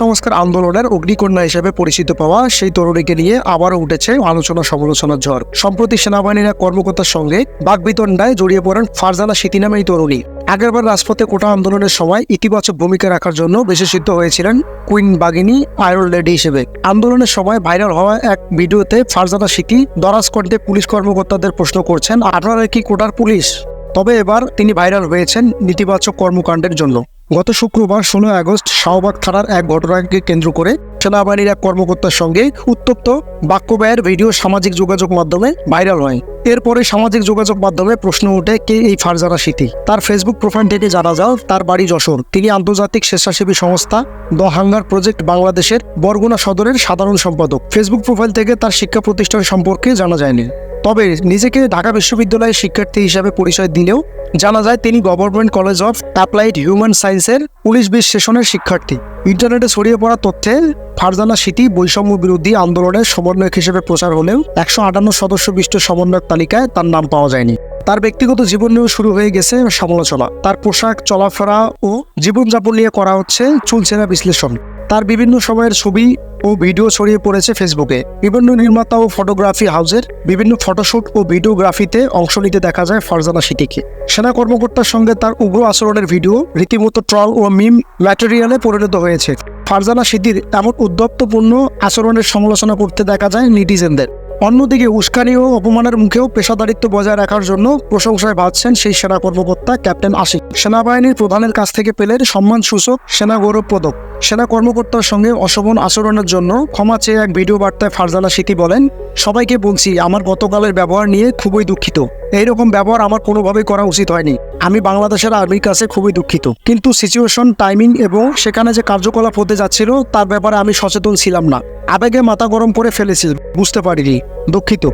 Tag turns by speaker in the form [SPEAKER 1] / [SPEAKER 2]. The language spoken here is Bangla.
[SPEAKER 1] সংস্কার আন্দোলনের অগ্নিকন্যা হিসেবে পরিচিত পাওয়া সেই তরুণীকে নিয়ে আবারও উঠেছে আলোচনা সমালোচনার ঝড়। সম্প্রতি সেনাবাহিনীর এক কর্মকর্তার সঙ্গে বাগবিতণ্ডায় জড়িয়ে পড়েন ফারজানা সিটি নামে এই তরুণী। আগেরবার রাজপথে কোটা আন্দোলনের সময় ইতিবাচক ভূমিকা রাখার জন্য বিশেষিত হয়েছিলেন কুইন বাগিনী, আয়রন লেডি হিসেবে। আন্দোলনের সময় ভাইরাল হওয়া এক ভিডিওতে ফারজানা সিটি দরাজ কণ্ঠে পুলিশ কর্মকর্তাদের প্রশ্ন করছেন, আপনারা কি কোটার পুলিশ? তবে এবার তিনি ভাইরাল হয়েছেন নেতিবাচক কর্মকাণ্ডের জন্য। গত শুক্রবার ষোলো আগস্ট শাহবাগ থানার এক ঘটনাকে কেন্দ্র করে সেনাবাহিনীর এক কর্মকর্তার সঙ্গে উত্তপ্ত বাক্য ব্যয়ের ভিডিও সামাজিক যোগাযোগ মাধ্যমে ভাইরাল হয়। এরপরে সামাজিক যোগাযোগ মাধ্যমে প্রশ্ন ওঠে, কে এই ফারজানা স্মৃতি তার ফেসবুক প্রোফাইল থেকে জানা যাও তার বাড়ি যশোর। তিনি আন্তর্জাতিক স্বেচ্ছাসেবী সংস্থা দ্য হাঙ্গার প্রজেক্ট বাংলাদেশের বরগুনা সদরের সাধারণ সম্পাদক। ফেসবুক প্রোফাইল থেকে তার শিক্ষা প্রতিষ্ঠান সম্পর্কে জানা যায়নি। তবে নিজেকে ঢাকা বিশ্ববিদ্যালয়ের শিক্ষার্থী হিসাবে পরিচয় দিলেও জানা যায় তিনি government college of applied human সায়েন্সের পুলিশ বিশ সেশনের শিক্ষার্থী। ইন্টারনেটে ছড়িয়ে পড়া তথ্যে ফারজানা স্মৃতি বৈষম্য বিরোধী আন্দোলনের সমন্বয়ক হিসেবে প্রচার হলেও একশো আটান্ন সদস্য বিশিষ্ট সমন্বয়ক তালিকায় তার নাম পাওয়া যায়নি। তার ব্যক্তিগত জীবন নিয়েও শুরু হয়ে গেছে সমালোচনা। তার পোশাক, চলাফেরা ও জীবনযাপন নিয়ে করা হচ্ছে চুলচেরা বিশ্লেষণ। তার বিভিন্ন সময়ের ছবি ও ভিডিও ছড়িয়ে পড়েছে ফেসবুকে। বিভিন্ন নির্মাতা ও ফটোগ্রাফি হাউসের বিভিন্ন ফটোশুট ও ভিডিওগ্রাফিতে অংশ নিতে দেখা যায় ফারজানা সিটিকে সেনা কর্মকর্তার সঙ্গে তার উগ্র আচরণের ভিডিও, রীতিমতো ট্রল ও মিম ম্যাটেরিয়ালে পরিণত হয়েছে। ফারজানা সিদ্দির এমন উদ্যপ্তপূর্ণ আচরণের সমালোচনা করতে দেখা যায় নিটিজেনদের। অন্যদিকে উস্কানি ও অপমানের মুখেও পেশাদারিত্ব বজায় রাখার জন্য প্রশংসায় ভাবছেন সেই সেনা কর্মকর্তা ক্যাপ্টেন আশিক। সেনাবাহিনীর প্রধানের কাছ থেকে পেলেন সম্মানসূচক সেনা গৌরব পদক সেনা কর্মকর্তার সঙ্গে অশোভন আচরণের জন্য ক্ষমা চেয়ে এক ভিডিও বার্তায় ফারজানা সিটি বলেন, সবাইকে বলছি, আমার গতকালের ব্যবহার নিয়ে খুবই দুঃখিত। এইরকম ব্যবহার আমার কোনোভাবেই করা উচিত হয়নি। আমি বাংলাদেশের আর্মির কাছে খুবই দুঃখিত। কিন্তু সিচুয়েশন টাইমিং এবং সেখানে যে কার্যকলাপ হতে যাচ্ছিল, তার ব্যাপারে আমি সচেতন ছিলাম না। আবেগে মাথা গরম করে ফেলেছি, বুঝতে পারিনি। দুঃখিত।